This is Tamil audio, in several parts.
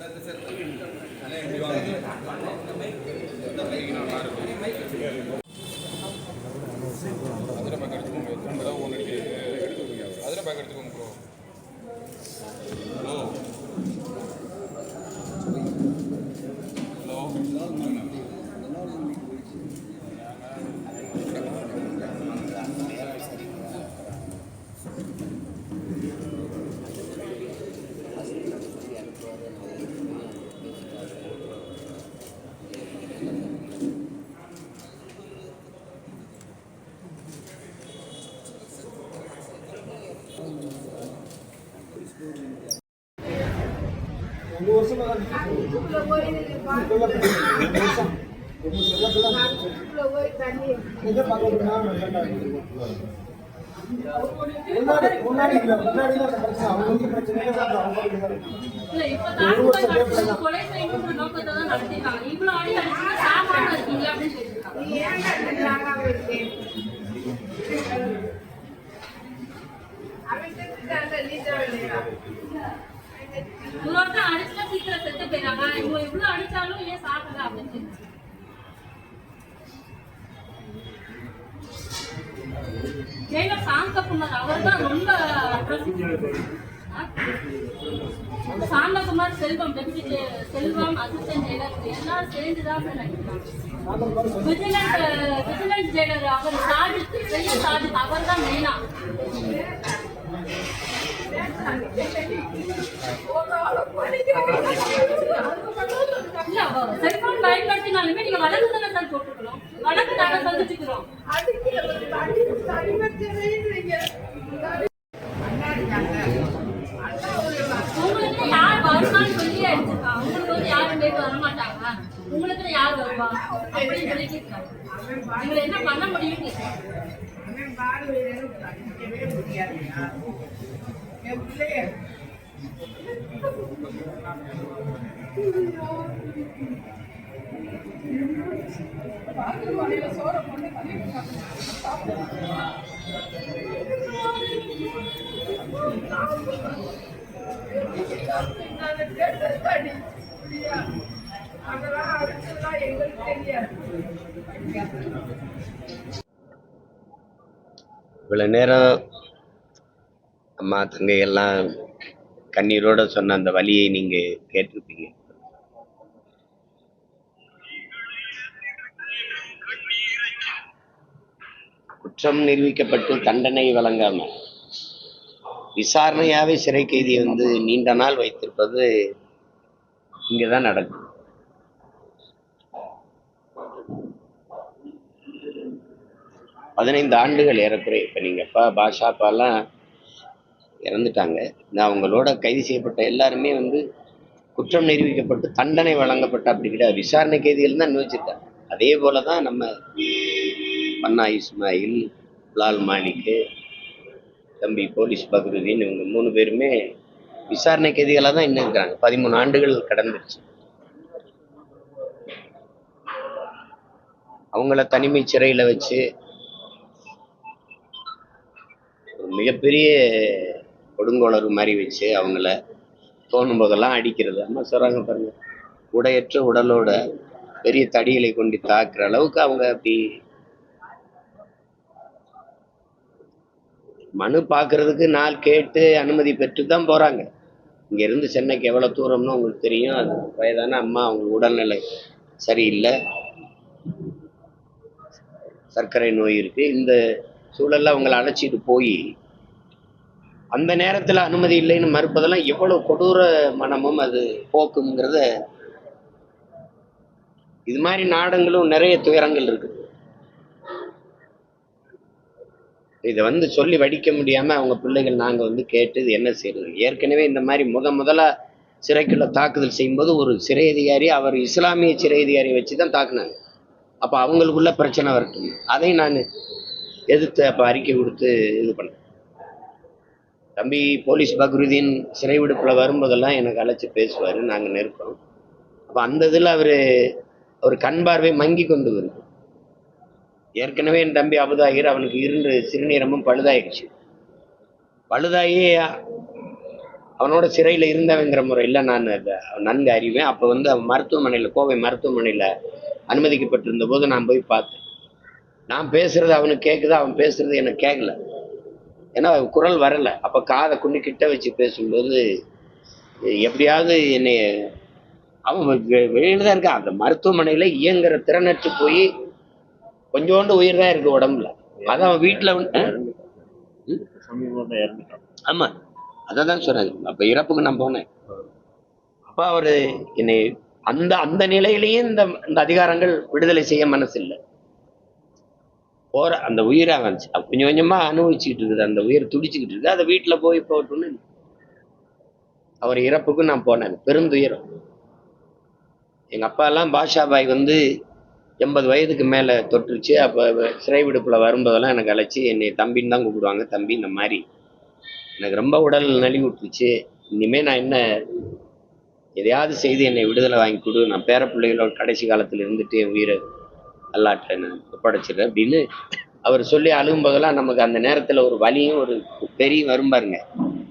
அதில் பேக் எடுத்துக்கோங்க எத்தனை தடவை ஒன்று அடிக்கிறது அதில் பேக் எடுத்துக்கோங்க ப்ரோ ஹலோ ஹலோ முன்னாடி முன்னாடி இல்ல முன்னாடி தான் அந்த பிரச்சனை அவங்களுக்கு பிரச்சனையே அவங்களுக்கு தான். இல்ல, இப்ப தாழ்வாய் படுத்துறது கொலை செய்யணுன்ற நோக்கத்தை தான் நடத்திருக்காங்க. இவ்வளவு அடி அடிச்சுன்னா சாகாம இருக்கீங்களா அப்படின்னு கேட்டிருக்காங்க. இன்னொருத்தன் அடிச்சுட்டா சீக்கிரம் இவங்க இவ்வளவு அடிச்சாலும் ஏன் சாப்பிடல அப்படின்னு? ஜெயிலர் சாந்த குமார் அவர் தான் ரொம்ப சாந்தகுமார் செல்வம் செல்வம் அசிஸ்டன்ட் ஜெயலர். எல்லாரும் சேர்ந்துதான் சார் அவர் சாதி பெரிய சாதி அவர் தான் மெயினா இல்ல செல்போன் பயன்படுத்தினாலுமே நீங்க வழக்கு தானே சார் போட்டுக்கிறோம் வழக்கு நாங்க சந்திச்சுக்கிறோம் உங்களுக்கு யார் வருமானு சொல்லி அடிச்சிருக்கா? உங்களுக்கு வந்து யாரும் பேர் வரமாட்டாங்க உங்களுக்கு யார் வருவா? அப்படின்னு சொல்லி கேட்கிறாங்க நீங்க என்ன பண்ண முடியும்? கேட்கிறாங்க இவ்வளோ நேரம் அம்மா தங்கை எல்லாம் கண்ணீரோட சொன்ன அந்த வழியை நீங்க கேட்டிருப்பீங்க. குற்றம் நிரூபிக்கப்பட்டு தண்டனை வழங்காம விசாரணையாவே சிறை கைதியை வந்து நீண்ட நாள் வைத்திருப்பது இங்கதான் நடக்கும் பதினைந்து ஆண்டுகள் ஏறக்குறைய இப்போ நீங்கள் அப்பா பாஷா அப்பாலாம் இறந்துட்டாங்க. நான் அவங்களோட கைது செய்யப்பட்ட எல்லாருமே வந்து குற்றம் நிரூபிக்கப்பட்டு தண்டனை வழங்கப்பட்ட அப்படி கிடையாது விசாரணை கைதிகள் தான் அனுபவிச்சிருக்காங்க அதே போல தான் நம்ம பன்னா இஸ்மாயில் லால் மாணிக்கு தம்பி போலீஸ் பக்ருதீன் இவங்க மூணு பேருமே விசாரணை கைதிகளாக தான் இன்னும் இருக்கிறாங்க பதிமூணு ஆண்டுகள் கடந்துருச்சு. அவங்கள தனிமை சிறையில் வச்சு ஒரு மிகப்பெரிய கொடுங்கோளர் மாதிரி வச்சு அவங்கள தோணும் போதெல்லாம் அடிக்கிறது. அம்மா சொல்றாங்க பாருங்க உடையற்ற உடலோட பெரிய தடிகளை கொண்டு தாக்குற அளவுக்கு அவங்க அப்படி மனு பார்க்கறதுக்கு நாள் கேட்டு அனுமதி பெற்று தான் போகிறாங்க இங்கேருந்து சென்னைக்கு எவ்வளோ தூரம்னு உங்களுக்கு தெரியும். அது வயதான அம்மா அவங்க உடல்நிலை சரியில்லை. சர்க்கரை நோய் இருக்கு. இந்த சூழலில் அவங்கள அழைச்சிட்டு போய் அந்த நேரத்தில் அனுமதி இல்லைன்னு மறுப்பதெல்லாம் எவ்வளோ கொடூர மனமும் அது போக்குங்கிறத இது மாதிரி நாடங்களும் நிறைய துயரங்கள் இருக்குது இதை வந்து சொல்லி வடிக்க முடியாம அவங்க பிள்ளைகள் நாங்க வந்து கேட்டு இது என்ன செய்யறது? ஏற்கனவே இந்த மாதிரி முத முதல்ல சிறைக்குள்ள தாக்குதல் செய்யும்போது ஒரு சிறை அதிகாரி அவர் இஸ்லாமிய சிறை அதிகாரியை வச்சு தான் தாக்குனாங்க. அப்போ அவங்களுக்குள்ள பிரச்சனை வரட்டும். அதை நான் எதிர்த்து அப்போ அறிக்கை கொடுத்து இது பண்ணேன். தம்பி போலீஸ் பக்ருதீன் சிறை விடுப்பில் வரும்போதெல்லாம் எனக்கு அழைச்சி பேசுவார். நாங்கள் நெருக்கம். அப்போ அந்த இதில் அவர் அவர் கண் பார்வை மங்கி கொண்டு வருது. ஏற்கனவே என் தம்பி அபுதாகிர் அவனுக்கு இரண்டு சிறுநீரமும் பழுதாயிடுச்சு. பழுதாகி அவனோட சிறையில் இருந்தவங்கிற முறையில் நான் நன்கு அறிவேன். அப்போ வந்து அவன் மருத்துவமனையில் கோவை மருத்துவமனையில் அனுமதிக்கப்பட்டிருந்த போது நான் போய் பார்த்தேன். நான் பேசுறது அவனுக்கு கேட்குது அவன் பேசுறது எனக்கு கேட்கல ஏன்னா குரல் வரலை. அப்போ காதை குண்டி கிட்ட வச்சு பேசும்போது எப்படியாவது என்னை அவன் வெளியில் தான் இருக்கான். அந்த மருத்துவமனையில் இயங்குற திறனற்று போய் கொஞ்சோண்டு உயிர் தான் இருக்கு உடம்புல. அது அவன் வீட்டில் ஆமா. அதை தான் சொன்னேன் அப்ப இறப்புக்கு நான் போனேன். அப்ப அவரு என்னை அந்த அந்த நிலையிலேயும் இந்த இந்த அதிகாரங்கள் விடுதலை செய்ய மனசு இல்லை போற அந்த உயிரை கொஞ்சம் கொஞ்சமா அனுபவிச்சுக்கிட்டு இருக்குது. அந்த உயிர் துடிச்சுக்கிட்டு இருக்கு அதை வீட்டுல போய் போட்டுன்னு அவர் இறப்புக்கும் நான் போனேன். பெருந்துயரம். எங்க அப்பா எல்லாம் பாஷா பாய் வந்து எண்பது வயதுக்கு மேலே தொற்றுச்சு. அப்போ சிறை விடுப்பில் வரும்போதெல்லாம் எனக்கு அழைச்சி என்னை தம்பின்னு தான் கூப்பிடுவாங்க. தம்பி இந்த மாதிரி. எனக்கு ரொம்ப உடல் நலிவு விட்டுருச்சு. இனிமேல் நான் என்ன எதையாவது செய்து என்னை விடுதலை வாங்கி கொடு. நான் பேர பிள்ளைகளோட கடைசி காலத்தில் இருந்துட்டு என் உயிரை அல்லாட்டை நான். ஒப்படைச்சிடுறேன் அப்படின்னு அவர் சொல்லி அழுகும்போதெல்லாம் நமக்கு அந்த நேரத்தில் ஒரு வலியும் ஒரு பெரிய வரும் பாருங்க.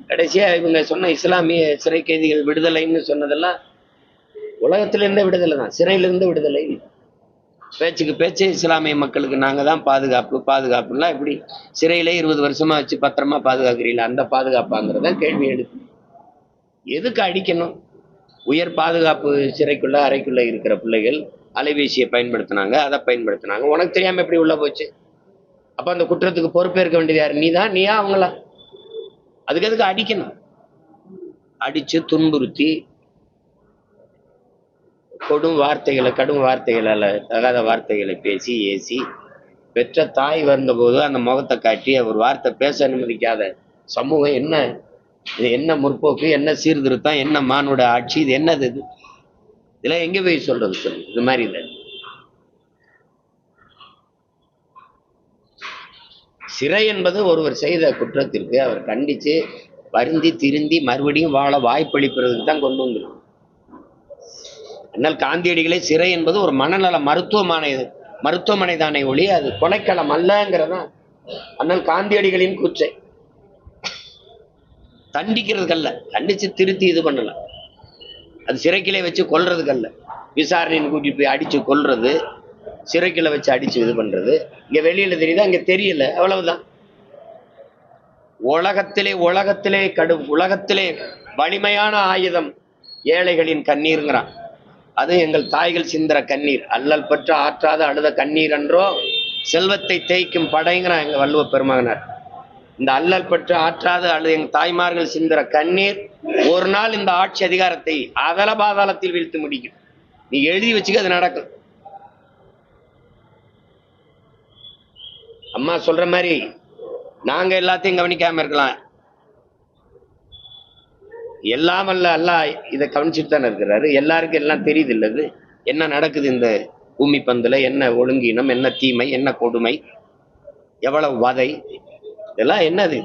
கடைசியாக இவங்க சொன்ன இஸ்லாமிய சிறை கைதிகள் விடுதலைன்னு சொன்னதெல்லாம் உலகத்துல விடுதலை தான். சிறையிலிருந்து விடுதலை. பேச்சுக்கு பேச்சு இஸ்லாமிய மக்களுக்கு நாங்கள் தான் பாதுகாப்பு பாதுகாப்புலாம் எப்படி? சிறையிலே இருபது வருஷமாக வச்சு பத்திரமா பாதுகாக்கிறீங்களா அந்த பாதுகாப்பாங்கிறத கேள்வி எடுக்கு எதுக்கு அடிக்கணும்? உயர் பாதுகாப்பு சிறைக்குள்ள அறைக்குள்ளே இருக்கிற பிள்ளைகள் அலைபேசியை பயன்படுத்தினாங்க அதை பயன்படுத்தினாங்க. உனக்கு தெரியாமல் எப்படி உள்ளே போச்சு? அப்போ அந்த குற்றத்துக்கு பொறுப்பேற்க வேண்டியது யார்? நீ தான் நீயா அவங்களா? அதுக்கு எதுக்கு அடிக்கணும்? அடித்து துன்புறுத்தி கொடும் வார்த்தைகளை கடும் வார்த்தைகளால தகாத வார்த்தைகளை பேசி ஏசி பெற்ற தாய் வந்தபோது அந்த முகத்தை காட்டி அவர் வார்த்தை பேச அனுமதிக்காத சமூகம் என்ன? இது என்ன முற்போக்கு? என்ன சீர்திருத்தம்? என்ன மானுட ஆட்சி? இது என்னது இது? இதெல்லாம் எங்க போய் சொல்றது சொல்லு? இது மாதிரி இல்லை. சிறை என்பது ஒருவர் செய்த குற்றத்திற்கு அவர் கண்டிச்சு வருந்தி திருந்தி மறுபடியும் வாழ வாய்ப்பளிப்பதற்கு தான் கொண்டு வந்துடும் ஆனால் காந்தியடிகளே சிறை என்பது ஒரு மனநல மருத்துவமனை மருத்துவமனை தானே ஒளி அது கொலைக்களம் அல்லங்கிறதான். அண்ணல் காந்தியடிகளின் கூச்சை தண்டிக்கிறதுக்கல்ல தண்டிச்சு திருத்தி இது பண்ணலாம் அது சிறைக்கிலே வச்சு கொல்றதுக்கல்ல. விசாரணைன்னு கூட்டிட்டு போய் அடிச்சு கொல்றது சிறைக்கில வச்சு அடிச்சு இது பண்றது. இங்க வெளியில தெரியுது? இங்க தெரியல. அவ்வளவுதான். உலகத்திலே உலகத்திலே கடு உலகத்திலே வலிமையான ஆயுதம் ஏழைகளின் கண்ணீருங்கிறான். அது எங்கள் தாய்கள் சிந்திர கண்ணீர். அல்லல் பற்று ஆற்றாத அழுத கண்ணீர் என்றோ செல்வத்தை தேய்க்கும் படைங்கிறான் எங்கள் வள்ளுவ பெருமகனார். இந்த அல்லல் பற்று ஆற்றாத அழுது எங்கள் தாய்மார்கள் சிந்திர கண்ணீர் ஒரு நாள் இந்த ஆட்சி அதிகாரத்தை அதல பாதாளத்தில் வீழ்த்து முடிக்கும். நீ எழுதி வச்சுக்க அது நடக்கும். அம்மா சொல்ற மாதிரி நாங்க எல்லாத்தையும் கவனிக்காம இருக்கலாம். எல்லாம் அல்ல அல்லாஹ் இதை கவனிச்சுட்டு தானே இருக்கிறாரு. எல்லாருக்கும் எல்லாம் தெரியுது இல்லது என்ன நடக்குது இந்த பூமி பந்துல? என்ன ஒழுங்கினம்? என்ன தீமை? என்ன கொடுமை? எவ்வளவு வதை? இதெல்லாம் என்னது?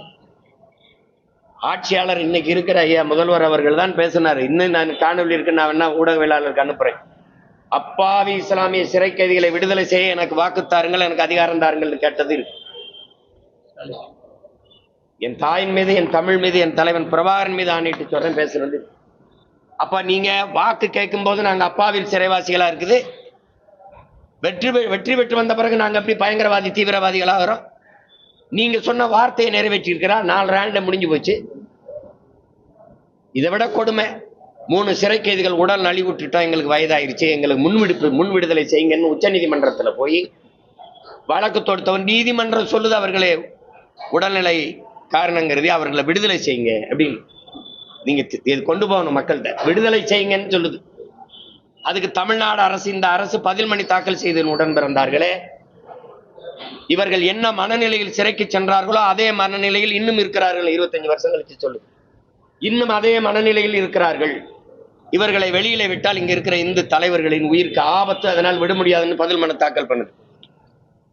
ஆட்சியாளர் இன்னைக்கு இருக்கிற ஐயா முதல்வர் அவர்கள் தான் பேசினார். இன்னும் நான் காணொலி இருக்கு நான் வேணா ஊடகவியலாளருக்கு அனுப்புறேன். அப்பாவி இஸ்லாமிய சிறை கைதிகளை விடுதலை செய்ய எனக்கு வாக்கு தாருங்கள் எனக்கு அதிகாரம் தாருங்கள் கேட்டது இருக்கு. என் தாயின் மீது என் தமிழ் மீது என் தலைவன் பிரபாகரன் மீது ஆணையிட்டு சொல்றேன் பேசுறது அப்ப நீங்க வாக்கு கேட்கும் போது நாங்க அப்பாவில் சிறைவாசிகளா இருக்குது. வெற்றி பெ- வெற்றி பெற்று வந்த பிறகு நாங்க எப்படி பயங்கரவாதி தீவிரவாதிகளா வரோம் நீங்க சொன்ன வார்த்தையை நிறைவேற்றிருக்கிறா நாலு ரேண்ட முடிஞ்சு போச்சு. இதை விட கொடுமை. மூணு சிறை கைதிகள் உடல் நலிவுட்டுட்டோம் எங்களுக்கு வயதாயிருச்சு. எங்களுக்கு முன்விடுப்பு முன் விடுதலை செய்யுங்கன்னு உச்சநீதிமன்றத்துல போய் வழக்கு தொடுத்தவன் நீதிமன்றம் சொல்லுது அவர்களே உடல்நிலை காரணம் கருதி அவர்களை விடுதலை செய்யுங்க அப்படின்னு. நீங்க இது கொண்டு போகணும் மக்கள்கிட்ட. விடுதலை செய்யுங்கன்னு சொல்லுது. அதுக்கு தமிழ்நாடு அரசு இந்த அரசு பதில் மணி தாக்கல் செய்து உடன் பிறந்தார்களே இவர்கள் என்ன மனநிலையில் சிறைக்கு சென்றார்களோ அதே மனநிலையில் இன்னும் இருக்கிறார்கள். இருபத்தஞ்சு வருஷம் கழிச்சு சொல்லுது. இன்னும் அதே மனநிலையில் இருக்கிறார்கள். இவர்களை வெளியில விட்டால் இங்க இருக்கிற இந்து தலைவர்களின் உயிருக்கு ஆபத்து அதனால் விட முடியாதுன்னு பதில் மனு தாக்கல் பண்ணுது.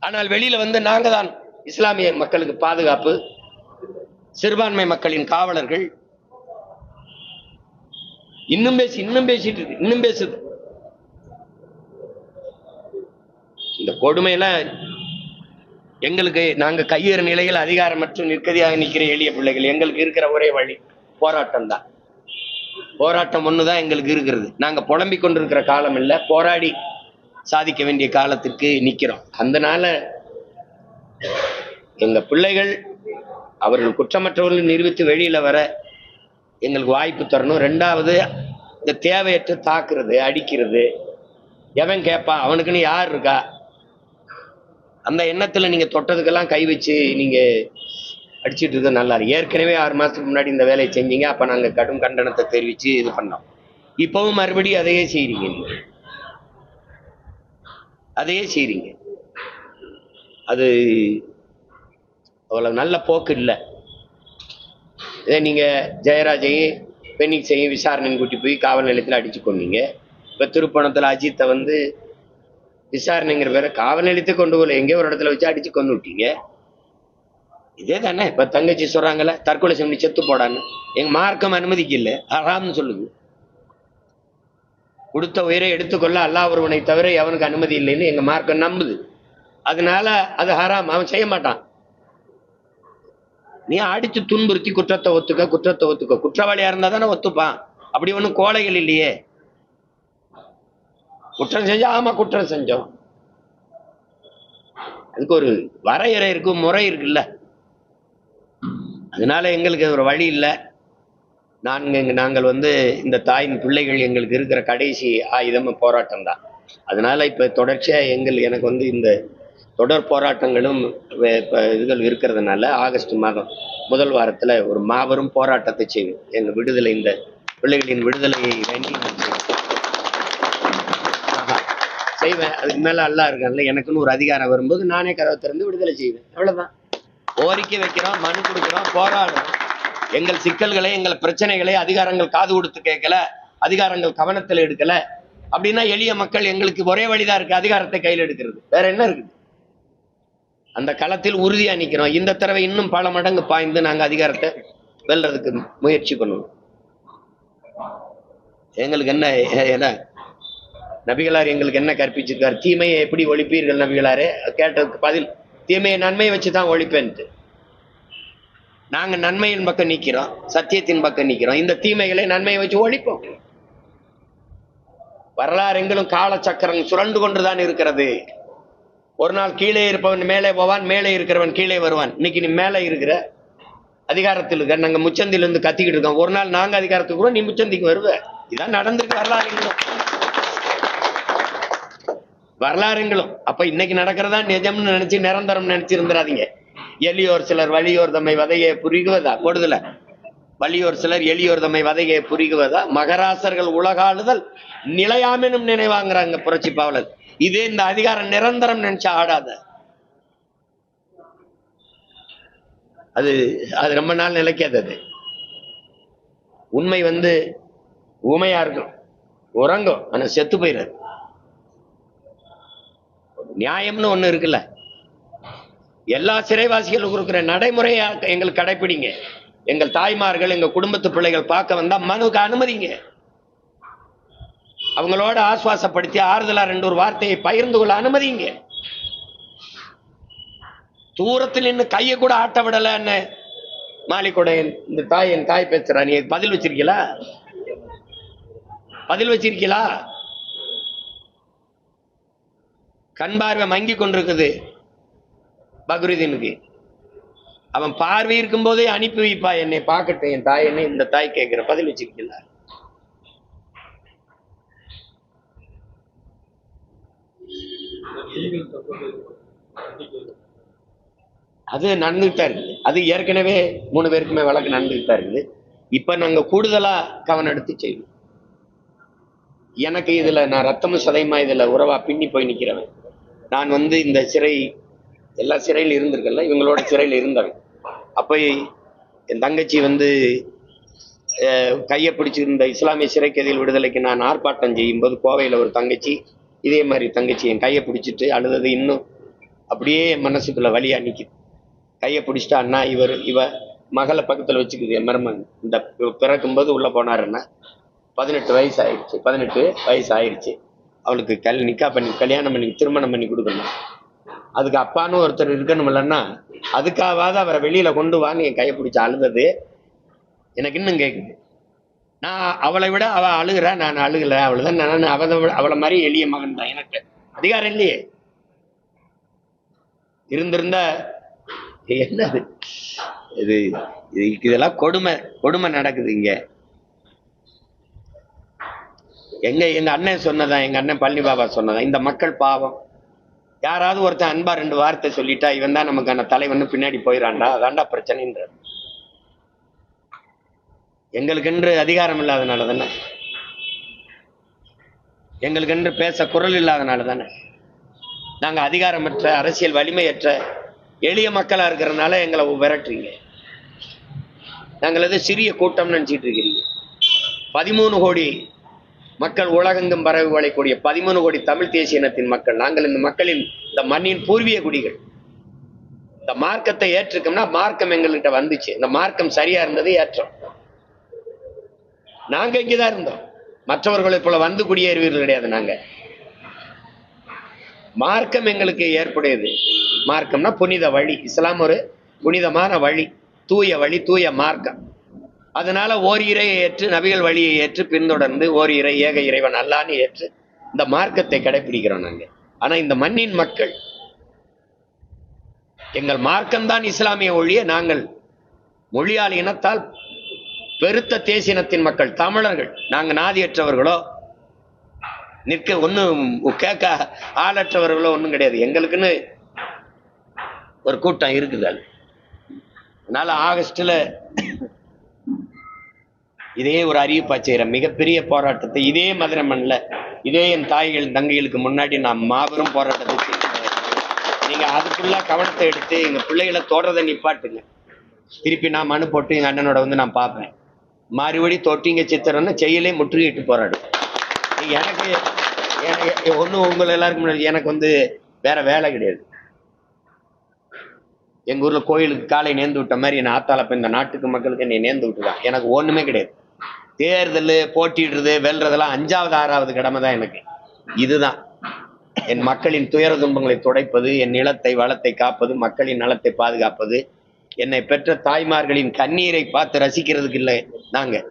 ஆனால் வெளியில வந்து நாங்க தான் இஸ்லாமிய மக்களுக்கு பாதுகாப்பு சிறுபான்மை மக்களின் காவலர்கள் இன்னும் பேசி இன்னும் பேசிட்டு இருக்கு இன்னும் பேசுது. இந்த கொடுமையில எங்களுக்கு நாங்க கையேறு நிலையில் அதிகாரம் மற்றும் நிற்கதியாக நிற்கிற எளிய பிள்ளைகள் எங்களுக்கு இருக்கிற ஒரே வழி போராட்டம் தான். போராட்டம் ஒண்ணுதான் எங்களுக்கு இருக்கிறது. நாங்க புலம்பி கொண்டிருக்கிற காலம் இல்லை போராடி சாதிக்க வேண்டிய காலத்துக்கு நிக்கிறோம். அதனால எங்க பிள்ளைகள் அவர்கள் குற்றமற்றவர்கள் நிரூபித்து வெளியில் வர எங்களுக்கு வாய்ப்பு தரணும். ரெண்டாவது இந்த தேவையற்ற தாக்குறது அடிக்கிறது. எவன் கேட்பான் அவனுக்குன்னு யார் இருக்கா? அந்த எண்ணத்தில் நீங்கள் தொட்டதுக்கெல்லாம் கை வச்சு நீங்கள் அடிச்சுட்டு இருக்க நல்லா இருக்கு. ஏற்கனவே ஆறு மாதத்துக்கு முன்னாடி இந்த வேலையை செஞ்சீங்க. அப்போ நாங்கள் கடும் கண்டனத்தை தெரிவித்து இது பண்ணோம். இப்போவும் மறுபடியும் அதையே செய்கிறீங்க நீங்கள் அதையே செய்கிறீங்க அது அவ்வளோ நல்ல போக்கு இல்லை. இதே நீங்கள் ஜெயராஜையும் பெண்ணிக்ஸையும் விசாரணைன்னு கூட்டி போய் காவல் நிலையத்தில் அடிச்சு கொண்டீங்க இப்போ திருப்பணத்தில் அஜித்தை வந்து விசாரணைங்கிற பேரை காவல் நிலையத்தை கொண்டு போகல. எங்கேயோ ஒரு இடத்துல வச்சு அடிச்சு கொண்டு விட்டீங்க. இதே தானே? இப்போ தங்கச்சி சொல்கிறாங்கல்ல தற்கொலை செஞ்சு செத்து போடான்னு. எங்கள் மார்க்கம் அனுமதிக்கல ஹராம்னு சொல்லுது. கொடுத்த உயிரை எடுத்துக்கொள்ள அல்லா ஒருவனை தவிர எவனுக்கு அனுமதி இல்லைன்னு எங்கள் மார்க்கம் நம்புது. அதனால அது ஹராம். அவன் செய்ய மாட்டான். நீ அடிச்சு துன்புறுத்தி குற்றத்தை ஒத்துக்க குற்றத்தை ஒத்துக்க. குற்றவாளியா இருந்தா தானே ஒத்துப்பான். அப்படி ஒன்றும் கோழைகள் இல்லையே. குற்றம் செஞ்சா ஆமா குற்றம் செஞ்சோம். அதுக்கு ஒரு வரையறை இருக்கு முறை இருக்குல்ல. அதனால எங்களுக்கு ஒரு வழி இல்லை. நாங்கள் நாங்கள் வந்து இந்த தாயின் பிள்ளைகள் எங்களுக்கு இருக்கிற கடைசி ஆயுதம் போராட்டம் தான் அதனால இப்போ தொடர்ச்சியாக எங்கள் எனக்கு வந்து இந்த தொடர் போராட்டங்களும் இதுகள் இருக்கிறதுனால ஆகஸ்ட் மாதம் முதல் வாரத்தில் ஒரு மாபெரும் போராட்டத்தை செய்வேன் எங்கள் விடுதலை இந்த பிள்ளைகளின் விடுதலையை வேண்டி செய்வேன். அதுக்கு மேலே அல்லா இருக்கான்ல எனக்குன்னு ஒரு அதிகாரம் வரும்போது நானே கதவை திறந்து விடுதலை செய்வேன். அவ்வளவுதான். கோரிக்கை வைக்கிறோம் மனு கொடுக்குறோம் போராடுறோம். எங்கள் சிக்கல்களை எங்கள் பிரச்சனைகளை அதிகாரங்கள் காது கொடுத்து கேட்கல அதிகாரங்கள் கவனத்தில் எடுக்கல. அப்படின்னா எளிய மக்கள் எங்களுக்கு ஒரே வழிதான் இருக்கு அதிகாரத்தை கையில் எடுக்கிறது. வேற என்ன இருக்குது? அந்த களத்தில் உறுதியா நிக்கிறோம். இந்த தடவை இன்னும் பல மடங்கு பாய்ந்து நாங்க அதிகாரத்தை வெல்றதுக்கு முயற்சி பண்ணுவோம். எங்களுக்கு என்ன என்ன? நபிகளார் எங்களுக்கு என்ன கற்பிச்சிருக்கார்? தீமையை எப்படி ஒழிப்பீர்கள் நபிகளாரே? கேட்டதுக்கு பதில் தீமையை நன்மையை வச்சு தான் ஒழிப்பேன்ட்டு. நாங்க நன்மையின் பக்கம் நிக்கிறோம் சத்தியத்தின் பக்கம் நிற்கிறோம் இந்த தீமைகளை நன்மையை வச்சு ஒழிப்போம். வரலாறு எங்களும் காலச்சக்கரம் சுரண்டு கொண்டுதான் இருக்கிறது. ஒரு நாள் கீழே இருப்பவன் மேலே போவான் மேலே இருக்கிறவன் கீழே வருவான். இன்னைக்கு நீ மேலே இருக்கிற அதிகாரத்தில் இருக்க நாங்க முச்சந்திலிருந்து கத்திக்கிட்டு இருக்கோம். ஒரு நாள் நாங்க அதிகாரத்துக்கு கூட நீ முச்சந்திக்கு வருவ. இதான் நடந்திருக்கு வரலாறுங்களும் வரலாறுங்களும் அப்ப இன்னைக்கு நடக்கிறதா நிஜம்னு நினைச்சு நிரந்தரம் நினைச்சிருந்துடாதீங்க எளியோர் சிலர் வலியோர் தம்மை வதையை புரிகுவதா? கொடுதல வலியோர் சிலர் எளியோர் தம்மை வதையை புரிகுவதா? மகராசர்கள் உலகாளுதல் நிலையாமெனும் நினைவாங்கிறாங்க புரட்சி பாவலர். இதே இந்த அதிகாரம் நிரந்தரம் நினைச்சா ஆடாத. அது அது ரொம்ப நாள் நிலைக்காது அது உண்மை வந்து உமையா இருக்கும். உறங்கும். ஆனா செத்து போயிடாது நியாயம்னு ஒண்ணு இருக்குல்ல. எல்லா சிறைவாசிகளுக்கும் இருக்கிற நடைமுறையா எங்களுக்கு கடைப்பிடிங்க. எங்கள் தாய்மார்கள் எங்க குடும்பத்து பிள்ளைகள் பார்க்க வந்தா மனுக்கு அனுமதிங்க. அவங்களோட ஆஸ்வாசப்படுத்தி ஆறுதலா ரெண்டு ஒரு வார்த்தையை பகிர்ந்து கொள்ள அனுமதிங்க. தூரத்தில் நின்று கையை கூட ஆட்ட விடலன்னு மாலிகோட இந்த தாய் என் தாய் பேசுறா. நீ பதில் வச்சிருக்கீங்களா பதில் வச்சிருக்கீங்களா கண் பார்வை மங்கி கொண்டிருக்குது. பக்ரீதீனுக்கு. அவன் பார்வை இருக்கும்போதே அனுப்பி வைப்பா என்னை. பார்க்கட்டும் என் தாய் என்ன இந்த தாய் கேட்கிற பதில் வச்சிருக்கீங்களா அது நடந்துகிட்டு இருக்குது. அது ஏற்கனவே மூணு பேருக்குமே வழக்கு நடந்துகிட்டா இருக்குது. இப்ப நாங்க கூடுதலா கவனம் எடுத்து செய்வோம் எனக்கு இதுல நான் ரத்தமும் சதையுமா இதுல உறவா பின்னி போய் நிக்கிறவன். நான் வந்து இந்த சிறை எல்லா சிறையில் இருந்திருக்கல இவங்களோட சிறையில் இருந்தவன். அப்போ என் தங்கச்சி வந்து கையை பிடிச்சிருந்த இஸ்லாமிய சிறை விடுதலைக்கு நான் ஆர்ப்பாட்டம் செய்யும்போது கோவையில் ஒரு தங்கச்சி இதே மாதிரி தங்கச்சி என் கையை பிடிச்சிட்டு அழுதது இன்னும் அப்படியே என் மனசுக்குள்ள வழியாக நிற்கிது கையை பிடிச்சிட்டு அண்ணா இவர் இவ மகளை பக்கத்தில் வச்சுக்குது என் மருமன் இந்த பிறக்கும்போது உள்ளே போனாருன்னா பதினெட்டு வயசு ஆயிடுச்சு பதினெட்டு வயசு ஆயிடுச்சு அவளுக்கு கல் நிக்கா பண்ணி கல்யாணம் பண்ணி திருமணம் பண்ணி கொடுக்கணும். அதுக்கு அப்பான்னு ஒருத்தர் இருக்கணும் இல்லைன்னா அதுக்காவது அவரை வெளியில் கொண்டு வான்னு என் கையை பிடிச்சி அழுதது எனக்கு இன்னும் கேட்குது நான் அவளை விட அவ அழுகிறா நான் அழுகல. அவ்வளவுதான். நான் அவளை விட அவளை மாதிரி எளிய மகன் தான் எனக்கு. அதிகாரம் இல்லையே. இருந்திருந்தா என்னது? இது இதெல்லாம் கொடுமை கொடுமை நடக்குது இங்க. எங்க எங்க அண்ணன் சொன்னதான் எங்க அண்ணன் பழனி பாபா சொன்னதான் இந்த மக்கள் பாவம். யாராவது ஒருத்தன் அன்பா ரெண்டு வார்த்தை சொல்லிட்டா இவன் தான் நமக்கான தலைவன் பின்னாடி போயிடான்டா அதான்டா பிரச்சனைன்ற எங்களுக்கென்று அதிகாரம் இல்லாதனால தானே? எங்களுக்கென்று பேச குரல் இல்லாதனால தானே? நாங்க அதிகாரமற்ற அரசியல் வலிமையற்ற எளிய மக்களா இருக்கிறதுனால எங்களை விரட்டுறீங்க. நாங்கள் எது சிறிய கூட்டம் நினைச்சிட்டு இருக்கிறீங்க? பதிமூணு கோடி மக்கள் உலகெங்கும் பரவி வாழக்கூடிய பதிமூணு கோடி தமிழ் தேசிய இனத்தின் மக்கள் நாங்கள் இந்த மக்களின் இந்த மண்ணின் பூர்வீக குடிகள். இந்த மார்க்கத்தை ஏற்றுக்கோம்னா மார்க்கம் எங்கள்கிட்ட வந்துச்சு. இந்த மார்க்கம் சரியா இருந்தது ஏற்றம். நாங்க இங்கதான் இருந்தோம். மற்றவர்களை போல வந்து குடியேறுவீர்கள் கிடையாது நாங்க. மார்க்கம் எங்களுக்கு ஏற்புடையது. மார்க்கம்னா புனித வழி. இஸ்லாம் ஒரு புனிதமான வழி. தூய வழி தூய மார்க்கம். அதனால ஓர் இறையை ஏற்று நபிகள் வழியை ஏற்று பின்தொடர்ந்து ஓர் இறை ஏக இறைவன் அல்லான்னு ஏற்று இந்த மார்க்கத்தை கடைபிடிக்கிறோம் நாங்க. ஆனா இந்த மண்ணின் மக்கள் எங்கள் மார்க்கம்தான் இஸ்லாமிய ஒழிய நாங்கள் மொழியால் இனத்தால் பெருத்த தேசினத்தின் மக்கள் தமிழர்கள் நாங்க நாதியற்றவர்களோ? நிற்க ஒன்றும் கேட்க ஆளற்றவர்களோ ஒன்றும் கிடையாது. எங்களுக்குன்னு ஒரு கூட்டம் இருக்குது அது. அதனால ஆகஸ்ட்ல இதே ஒரு அறிவிப்பா செய்கிறேன் மிகப்பெரிய போராட்டத்தை இதே மதுரை மண்ணில் இதே என் தாய்கள் தங்கைகளுக்கு முன்னாடி நான் மாபெரும் போராட்டத்தை செய்கிறேன் நீங்க அதுக்குள்ள கவனத்தை எடுத்து எங்க பிள்ளைகளை தோடுறதை நிப்பாட்டுங்க. திருப்பி நான் மனு போட்டு எங்க அண்ணனோட வந்து நான் பார்ப்பேன். மறுபடி தொட்டிங்க சித்திரம்னு செயலே முற்றுகையிட்டு போராடும் எனக்கு ஒன்றும் உங்களை எல்லாருக்கும் முன்னாடி எனக்கு வந்து வேற வேலை கிடையாது. எங்க ஊர்ல கோயிலுக்கு காலை நேர்ந்து விட்ட மாதிரி என்ன ஆத்தாளப்ப இந்த நாட்டுக்கு மக்களுக்கு நீ நேர்ந்து விட்டுதான் எனக்கு ஒண்ணுமே கிடையாது. தேர்தல் போட்டிடுறது வெல்றதெல்லாம் அஞ்சாவது ஆறாவது கடமை தான் எனக்கு. இதுதான். என் மக்களின் துயர துன்பங்களை துடைப்பது என் நிலத்தை வளத்தை காப்பது மக்களின் நலத்தை பாதுகாப்பது என்னை பெற்ற தாய்மார்களின் கண்ணீரை பார்த்து ரசிக்கிறதுக்கு இல்லை நாங்க.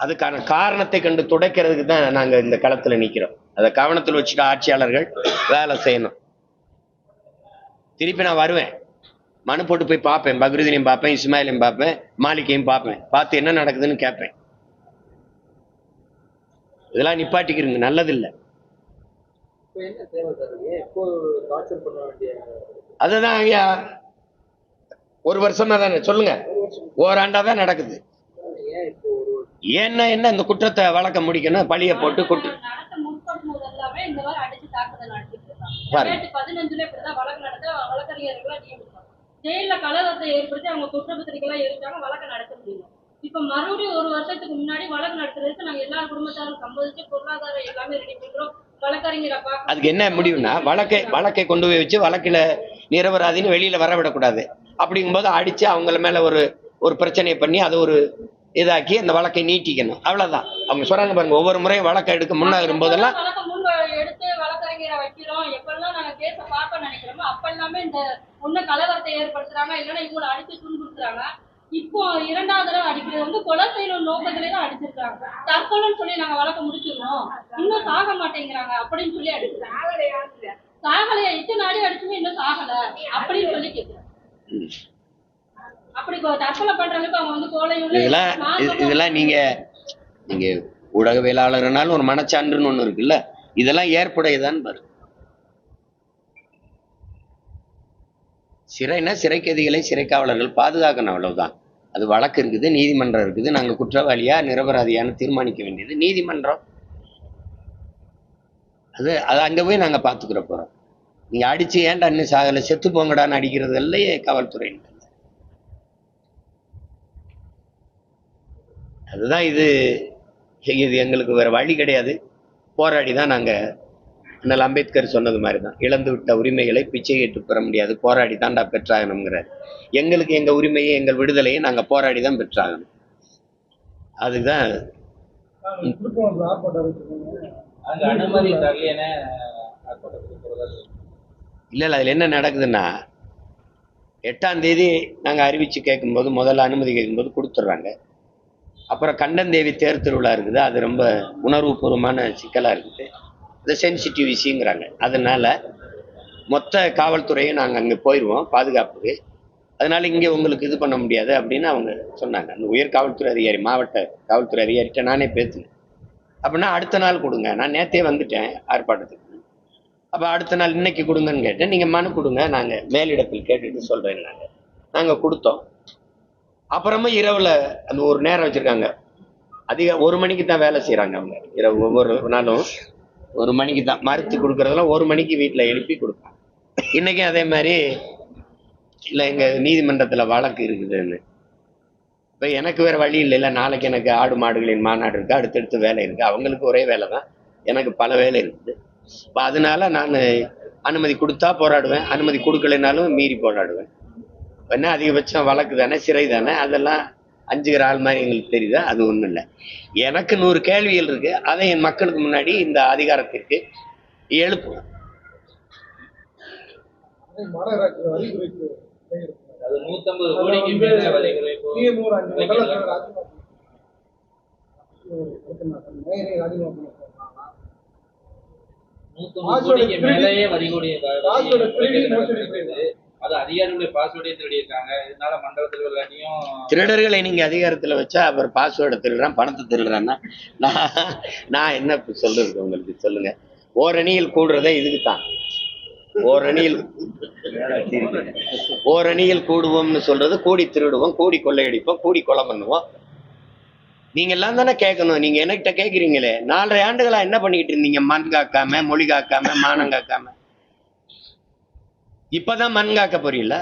அதுக்கான காரணத்தை கண்டு துடைக்கிறதுக்கு தான் நாங்க இந்த களத்துல நிக்கிறோம். அதை கவனத்தில் வச்சுட்டு ஆட்சியாளர்கள் வேலை செய்யணும். திருப்பி நான் வருவேன். மனு போட்டு போய் பார்ப்பேன். பக்ரீதினையும் பார்ப்பேன் இஸ்மாயிலையும் பார்ப்பேன் மாலிக்கையும் பார்ப்பேன். பார்த்து என்ன நடக்குதுன்னு கேட்பேன். இதெல்லாம் நிப்பாட்டிக்கிறீங்க நல்லதில்லை. அதுதான் ஐயா. ஒரு வருஷமா தானே? சொல்லுங்க. ஓராண்டா தான் நடக்குது. ஏன்னா என்ன இந்த குற்றத்தை வழக்க முடிக்கணும்? பழிய போட்டு நியமித்தாங்க ஜெயில கலவரத்தை ஏற்படுத்தி அவங்க குற்றப்பத்திரிகைலாம் எரிச்சாங்க வழக்கு நடத்த முடியல இப்ப மறுபடியும் ஒரு வருஷத்துக்கு முன்னாடி வழக்கு நடத்துறதுக்கு நாங்க எல்லா குடும்பத்தாரும் சம்மதிச்சு பொருளாதாரம் எல்லாமே ரெடி பண்றோம். வழக்கறிஞரை அதுக்கு என்ன முடிவுனா வழக்கை வழக்கை கொண்டு போய் வச்சு வழக்கில் நிரபராதின்னு வெளியில வர விடக்கூடாது அப்படிங்கும்போது அடிச்சு அவங்கள மேல ஒரு ஒரு பிரச்சனையை பண்ணி அதை ஒரு இதாக்கி அந்த வழக்கை நீட்டிக்கணும். அவ்வளவுதான். அவங்க சொல்றாங்க பாருங்க ஒவ்வொரு முறையும் வழக்கை எடுக்க முன்னாகும் போதெல்லாம் வழக்க முன் எடுத்து வழக்கறிஞரை வைக்கிறோம். எப்பெல்லாம் நாங்க கேஸ பார்க்க நினைக்கிறோமோ அப்பெல்லாமே இந்த ஒண்ணு கலவரத்தை ஏற்படுத்துறாங்க இல்லைன்னா இவங்களை அடிச்சு துன்புறுத்துறாங்க. இப்போ இரண்டாவது தடவை அடிக்கிறது வந்து கொலை நோக்கத்திலே தான் அடிச்சிருக்காங்க. தற்கொலைன்னு சொல்லி நாங்க வழக்க முடிச்சிடணும் இன்னும் சாக மாட்டேங்கிறாங்க அப்படின்னு சொல்லி அடிக்கிறாங்க சாகலையா இத்தனை அடி சாகல அப்படின்னு சொல்லி கேட்கிறேன் அப்படி கொ- தற்கொலை பண்றவங்களுக்கு அவங்க வந்து கோலையும் இதெல்லாம் இது- இதெல்லாம் நீங்க நீங்க ஊடகவியலாளர்னாலும் ஒரு மனச்சான்றுன்னு ஒண்ணு இருக்குல்ல? இதெல்லாம் ஏற்புடையதான் பாரு. சிறைனா சிறை கைதிகளை சிறை காவலர்கள் பாதுகாக்கணும் அவ்வளவுதான். அது வழக்கு இருக்குது நீதிமன்றம் இருக்குது. நாங்க குற்றவாளியா நிரபராதியான்னு தீர்மானிக்க வேண்டியது நீதிமன்றம். அது அது அங்க போய் நாங்க பாத்துக்கிற போறோம். நீங்க அடிச்சு ஏன்டா இன்னும் சாகல செத்து போங்கடான்னு அடிக்கிறது இல்லையே காவல்துறை. அதுதான் இது. இது எங்களுக்கு வேற வழி கிடையாது. போராடி தான் நாங்க அண்ணல் அம்பேத்கர் சொன்னது மாதிரி தான் இழந்து விட்ட உரிமைகளை பிச்சை கேட்டு பெற முடியாது. போராடி தான்டா பெற்றாகணுங்கிறார் எங்களுக்கு எங்க உரிமையை எங்கள் விடுதலையை நாங்க போராடி தான் பெற்றாகணும். அதுதான். அனுமதி தரலையான. இல்லை இல்லை அதில் என்ன நடக்குதுன்னா எட்டாம் தேதி நாங்கள் அறிவித்து கேட்கும்போது முதல்ல அனுமதி கேட்கும்போது கொடுத்துட்றாங்க. அப்புறம் கண்டந்தேவி தேர் திருவிழா இருக்குது. அது ரொம்ப உணர்வுபூர்வமான சிக்கலாக இருக்குது. அது சென்சிட்டிவ் விஷயங்கிறாங்க அதனால் மொத்த காவல்துறையும் நாங்கள் அங்கே போயிடுவோம் பாதுகாப்புக்கு. அதனால இங்கே உங்களுக்கு இது பண்ண முடியாது அப்படின்னு அவங்க சொன்னாங்க. அந்த உயர் காவல்துறை அதிகாரி மாவட்ட காவல்துறை அதிகாரிகிட்ட நானே பேசினேன். அப்படின்னா அடுத்த நாள் கொடுங்க. நான் நேற்றே வந்துட்டேன் ஆர்ப்பாட்டத்துக்கு. அப்போ அடுத்த நாள் இன்னைக்கு கொடுங்கன்னு கேட்டேன். நீங்கள் மனு கொடுங்க. நாங்கள் மேலிடத்தில் கேட்டுட்டு சொல்கிறேன் நாங்கள் நாங்கள் கொடுத்தோம். அப்புறமா இரவில் அந்த ஒரு நேரம் வச்சுருக்காங்க. அதிக ஒரு மணிக்கு தான் வேலை செய்கிறாங்க அவங்க. இரவு ஒவ்வொரு நாளும் ஒரு மணிக்கு தான். மறுத்து கொடுக்குறதெல்லாம் ஒரு மணிக்கு வீட்டில் எழுப்பி கொடுப்பாங்க. இன்றைக்கும் அதே மாதிரி இல்லை எங்கள் நீதிமன்றத்தில் வழக்கு இருக்குதுன்னு. இப்போ எனக்கு வேறு வழி இல்லைல்ல நாளைக்கு எனக்கு ஆடு மாடுகளின் மாநாடு இருக்குது அடுத்தடுத்து வேலை இருக்குது அவங்களுக்கு ஒரே வேலை தான் எனக்கு பல வேலை இருக்குது. இப்போ அதனால நான் அனுமதி கொடுத்தா போராடுவேன். அனுமதி கொடுக்கலைனாலும் மீறி போராடுவேன். என்ன அதிகபட்சம் வழக்கு தானே சிறை தானே? அதெல்லாம் அஞ்சுகிற ஆள் மாதிரி எங்களுக்கு தெரியுதா? அது ஒன்றும் இல்லை. எனக்கு நூறு கேள்விகள் இருக்கு. அதை என் மக்களுக்கு முன்னாடி இந்த அதிகாரத்திற்கு எழுப்புவேன். மாநகராட்சி மேலேயே வரி கோடி வரி பாஸ்வேர்டு திருடி குறைக்கிறது மோசடி நடக்குது. அது அதிகாரிகளுடைய பாஸ்வேர்டையும் திருடி இருக்காங்க இதனால மண்டல தலைவர்களையும் திருடர்களை நீங்க அதிகாரத்துல வச்சா அவர் பாஸ்வேர்டை திருடுறான் பணத்தை திருடுறான்னா நான் நான் என்ன சொல்றது உங்களுக்கு? சொல்லுங்க. ஓரணியில் கூடுறதே இதுக்கு தான். ஓரணியில் ஓரணியில் கூடுவோம்னு சொல்றது கூடி திருடுவோம் கூடி கொள்ளையடிப்போம் கூடி கொலை பண்ணுவோம். நீங்க எல்லாம் தானே கேட்கணும். நீங்க என்கிட்ட கேட்குறீங்களே? நாலரை ஆண்டுகளா என்ன பண்ணிக்கிட்டு இருந்தீங்க? மண் காக்காம மொழி காக்காம மானம் காக்காம. இப்பதான் மண் காக்க போறீங்களா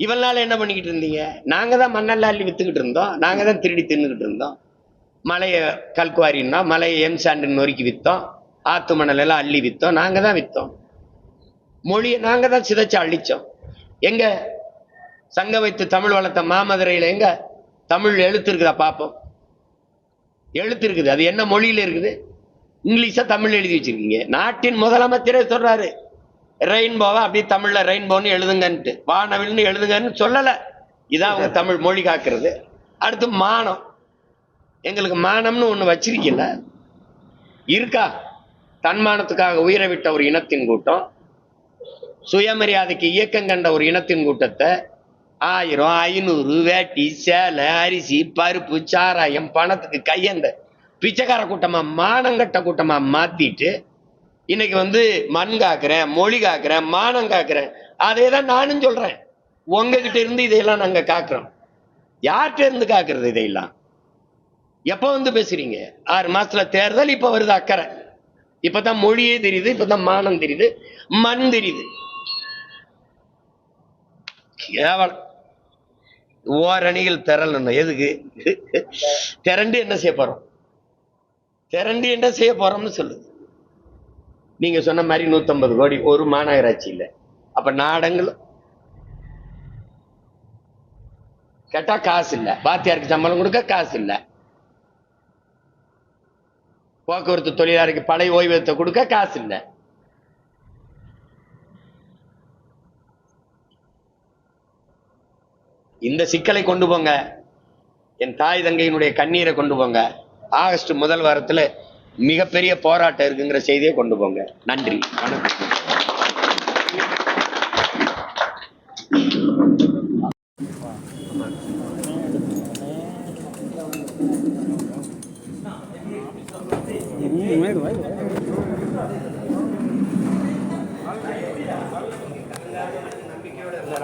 இவனால நாள் என்ன பண்ணிக்கிட்டு இருந்தீங்க? நாங்க தான் மண்ணெல்லாம் அள்ளி வித்துக்கிட்டு இருந்தோம். நாங்க தான் திருடி தின்னுக்கிட்டு இருந்தோம். மலையை கல்குவாரின்னா மலையை எம் சாண்டு நொறுக்கி வித்தோம். ஆத்து மணல் எல்லாம் அள்ளி வித்தோம். நாங்க தான் வித்தோம். மொழியை நாங்க தான் சிதைச்சு அழிச்சோம். எங்க? சங்க வைத்து தமிழ் வளர்த்த மாமதுரையில எங்க? தமிழ் எழுத்து இருக்குதா பார்ப்போம் எழுத்து இருக்குது அது என்ன மொழியில் இருக்குது? இங்கிலீஷா தமிழ் எழுதி வச்சிருக்கீங்க. நாட்டின் முதலமைச்சரே சொல்றாரு. ரெயின்போவை? அப்படியே தமிழ்ல ரெயின்போன்னு எழுதுங்கன்ட்டு. வானவில்னு எழுதுங்கன்னு சொல்லலை. இதான் அவங்க தமிழ் மொழி காக்கிறது. அடுத்து மானம். எங்களுக்கு மானம்னு ஒன்று வச்சிருக்கல இருக்கா? தன்மானத்துக்காக உயிரை விட்ட ஒரு இனத்தின் கூட்டம் சுயமரியாதைக்கு இயக்கம் கண்ட ஒரு இனத்தின் கூட்டத்தை ஆயிரம் ஐநூறு வேட்டி சேலை அரிசி பருப்பு சாராயம் பணத்துக்கு கையந்த பிச்சைக்கார கூட்டமா மானங்கட்ட கூட்டமா மாத்திட்டு இன்னைக்கு வந்து மண் காக்குறேன் மொழி காக்குறேன் மானம் காக்குறேன். அதே தான் நானும் சொல்றேன். உங்ககிட்ட இருந்து இதையெல்லாம் நாங்க காக்குறோம். யார்கிட்ட இருந்து காக்குறது இதையெல்லாம்? எப்போ வந்து பேசுறீங்க? ஆறு மாசத்துல தேர்தல் இப்ப வருது அக்கறை. இப்பதான் மொழியே தெரியுது இப்பதான் மானம் தெரியுது மண் தெரியுது. கேவலம். ஓரணிகள் திரளணும். எதுக்கு? திரண்டு என்ன செய்ய போறோம்? திரண்டு என்ன செய்ய போறோம்னு சொல்லுது நீங்க சொன்ன மாதிரி நூத்தம்பது கோடி ஒரு மாநகராட்சி அப்ப நாடங்களும் கேட்டா காசு இல்ல. பாத்தியாருக்கு சம்பளம் கொடுக்க காசு இல்ல. போக்குவரத்து தொழிலாளருக்கு பழைய ஓய்வூதியத்தை கொடுக்க காசு இல்ல. இந்த சிக்கலை கொண்டு போங்க. என் தாய் தங்கையினுடைய கண்ணீரை கொண்டு போங்க. ஆகஸ்ட் முதல் வாரத்தில் மிகப்பெரிய போராட்டம் இருக்குங்கிற செய்தியை கொண்டு போங்க. நன்றி. வணக்கம்.